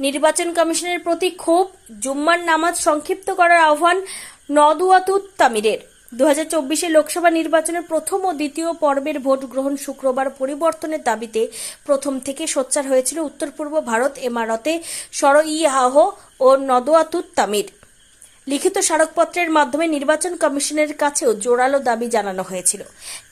নির্বাচন কমিশনের প্রতি ক্ষোভ, জুম্মার নামাজ সংক্ষিপ্ত করার আহ্বান নদুয়াতুত তামিরের দু হাজার লোকসভা নির্বাচনের প্রথম ও দ্বিতীয় পর্বের ভোট গ্রহণ শুক্রবার পরিবর্তনের দাবিতে প্রথম থেকে সোচ্চার হয়েছিল উত্তর পূর্ব ভারত এমারতে সর ইহাহ ও নদোয়াতুত তামির লিখিত স্মারকপত্রের মাধ্যমে নির্বাচন কমিশনের কাছেও জোরালো দাবি জানানো হয়েছিল।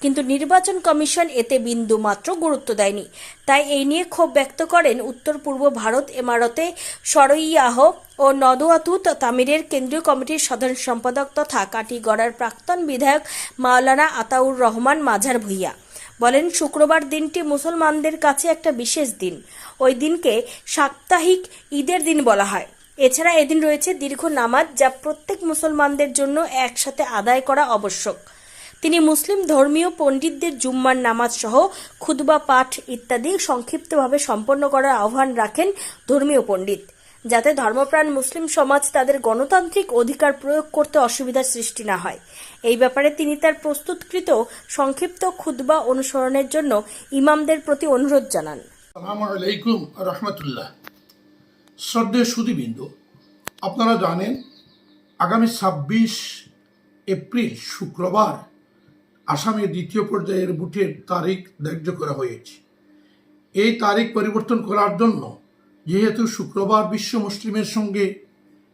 কিন্তু নির্বাচন কমিশন এতে বিন্দু মাত্র গুরুত্ব দেয়নি। তাই এই নিয়ে ক্ষোভ ব্যক্ত করেন উত্তর পূর্ব ভারত এমারতে সরইয়াহ ও নদোয়াতুত তামিরের কেন্দ্রীয় কমিটির সাধারণ সম্পাদক তথা কাটিগড়ার প্রাক্তন বিধায়ক মাওলানা আতাউর রহমান মাঝার ভুইয়া। বলেন, শুক্রবার দিনটি মুসলমানদের কাছে একটা বিশেষ দিন। ওই দিনকে সাপ্তাহিক ঈদের দিন বলা হয়। এছাড়া এদিন রয়েছে দীর্ঘ নামাজ যা প্রত্যেক মুসলমানদের জন্য একসাথে আদায় করা আবশ্যক। তিনি মুসলিম ধর্মীয় পণ্ডিতদের জুম্মার নামাজ সহ খুতবা, পাঠ ইত্যাদি সংক্ষিপ্তভাবে সম্পন্ন করার আহ্বান রাখেন ধর্মীয় পণ্ডিত। যাতে ধর্মপ্রাণ মুসলিম সমাজ তাদের গণতান্ত্রিক অধিকার প্রয়োগ করতে অসুবিধার সৃষ্টি না হয়। এই ব্যাপারে তিনি তার প্রস্তুতকৃত সংক্ষিপ্ত খুতবা অনুসরণের জন্য ইমামদের প্রতি অনুরোধ জানান। আলাইকুম রহমতুল্লাহ। শ্রদ্ধেয় সুদীবৃন্দ আপনারা জানেন আগামী ছাব্বিশ এপ্রিল শুক্রবার আসামের দ্বিতীয় পর্যায়ের বুথের তারিখ ধার্য করা হয়েছে। এই তারিখ পরিবর্তন করার জন্য যেহেতু শুক্রবার বিশ্ব মুসলিমের সঙ্গে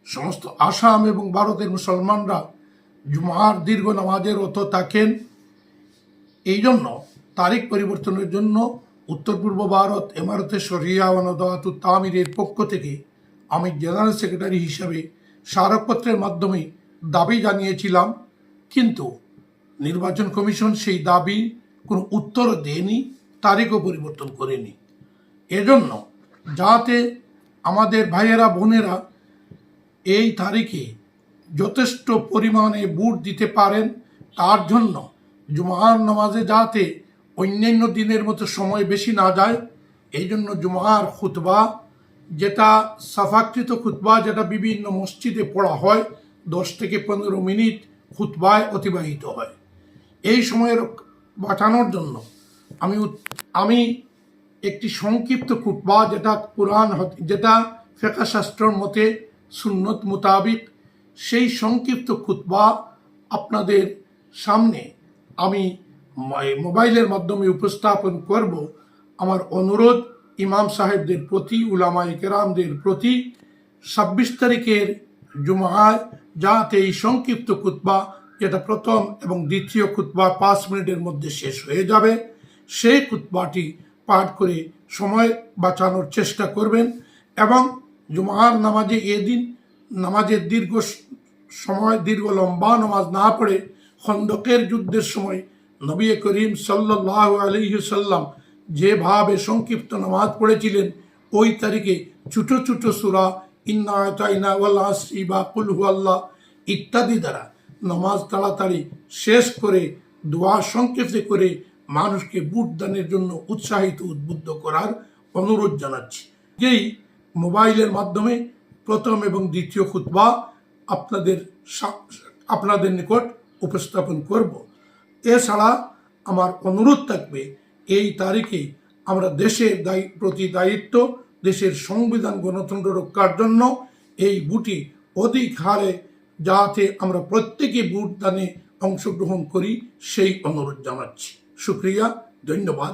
সমস্ত আসাম এবং ভারতের মুসলমানরা জুমার দীর্ঘ নামাজের অত থাকেন এই জন্য তারিখ পরিবর্তনের জন্য উত্তর পূর্ব ভারত, এমারতে শরিয়া ওনদাতু তামিরের পক্ষ থেকে আমি জেনারেল সেক্রেটারি হিসাবে স্মারকপত্রের মাধ্যমে দাবি জানিয়েছিলাম, কিন্তু নির্বাচন কমিশন সেই দাবি কোনো উত্তর দেয়নি, তারিখও পরিবর্তন করেনি। এজন্য যাতে আমাদের ভাইয়েরা, বোনেরা এই তারিখে যথেষ্ট পরিমাণে বুট দিতে পারেন, তার জন্য জুমার নামাজে যাতে অন্যান্য দিনের মতো সময় বেশি না যায় এই জন্য জুমার খুতবা, যেটা সাফাকৃত খুতবা, যেটা বিভিন্ন মসজিদে পড়া হয়, দশ থেকে পনেরো মিনিট খুতবায় অতিবাহিত হয়। এই সময়ের বাঁচানোর জন্য আমি আমি একটি সংক্ষিপ্ত খুতবা, যেটা কোরআন যেটা ফেকা শাস্ত্রের মতে সুন্নত মোতাবিক, সেই সংক্ষিপ্ত খুতবা আপনাদের সামনে আমি মোবাইলের মাধ্যমে উপস্থাপন করব আমার অনুরোধ ইমাম সাহেবদের প্রতি উলামাই কেরামদের প্রতি। ছাব্বিশ তারিখের জুমায় যাতে এই সংক্ষিপ্ত খুতবা, যেটা প্রথম এবং দ্বিতীয় খুতবা পাঁচ মিনিটের মধ্যে শেষ হয়ে যাবে, সেই কুতবাটি পাঠ করে সময় বাঁচানোর চেষ্টা করবেন এবং জুমার নামাজে এদিন নামাজের দীর্ঘ সময়, দীর্ঘ লম্বা নামাজ না পড়ে খন্দকের যুদ্ধের সময় নবী করিম সাল্লাহ আলহিসাল্লাম যেভাবে সংক্ষিপ্ত নামাজ পড়েছিলেন, ওই তারিখে ছোটো ছোটো সুরা ইন্না তাইনা ওয়াল্লা আসি বা কুলহু আল্লাহ ইত্যাদি দ্বারা নামাজ তাড়াতাড়ি শেষ করে, দোয়া সংক্ষেপে করে মানুষকে বুট দানের জন্য উৎসাহিত, উদ্বুদ্ধ করার অনুরোধ জানাচ্ছি। যেই মোবাইলের মাধ্যমে প্রথম এবং দ্বিতীয় খুতবা আপনাদের আপনাদের নিকট উপস্থাপন করব। এছাড়া আমার অনুরোধ থাকবে, এই তারিখে আমরা দেশের প্রতি দায়িত্ব দেশের সংবিধান গণতন্ত্র রক্ষার জন্য এই বুটি অধিক হারে যাতে আমরা প্রত্যেকে বুট দানে অংশগ্রহণ করি, সেই অনুরোধ জানাচ্ছি। শুক্রিয়া, ধন্যবাদ।